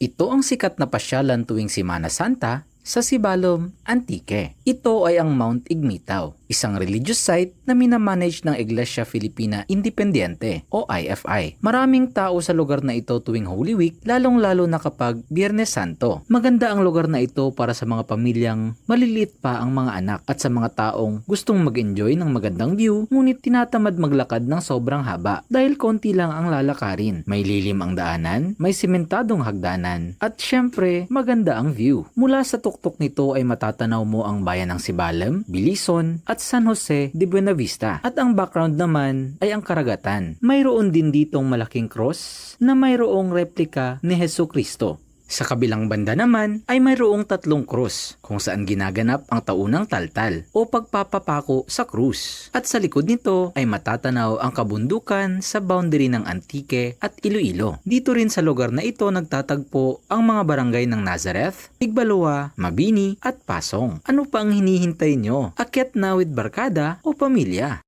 Ito ang sikat na pasyalan tuwing Semana Santa sa Sibalom, Antique. Ito ay ang Mount Igmitaw, isang religious site na minamanage ng Iglesia Filipina Independiente o IFI. Maraming tao sa lugar na ito tuwing Holy Week, lalong-lalo na kapag Biyernes Santo. Maganda ang lugar na ito para sa mga pamilyang maliliit pa ang mga anak at sa mga taong gustong mag-enjoy ng magandang view ngunit tinatamad maglakad ng sobrang haba dahil konti lang ang lalakarin. May lilim ang daanan, may simentadong hagdanan at syempre maganda ang view. Mula sa tuktok nito ay matatanaw mo ang bayan ng Sibalem, Bilison at San Jose de Buenavista. At ang background naman ay ang karagatan. Mayroon din ditong malaking cross na mayroong replika ni Heso Kristo. Sa kabilang banda naman ay mayroong tatlong krus kung saan ginaganap ang taunang taltal o pagpapapako sa krus. At sa likod nito ay matatanaw ang kabundukan sa boundary ng Antique at Iloilo. Dito rin sa lugar na ito nagtatagpo ang mga barangay ng Nazareth, Igbalua, Mabini at Pasong. Ano pa ang hinihintay nyo? Akyat na with barkada o pamilya?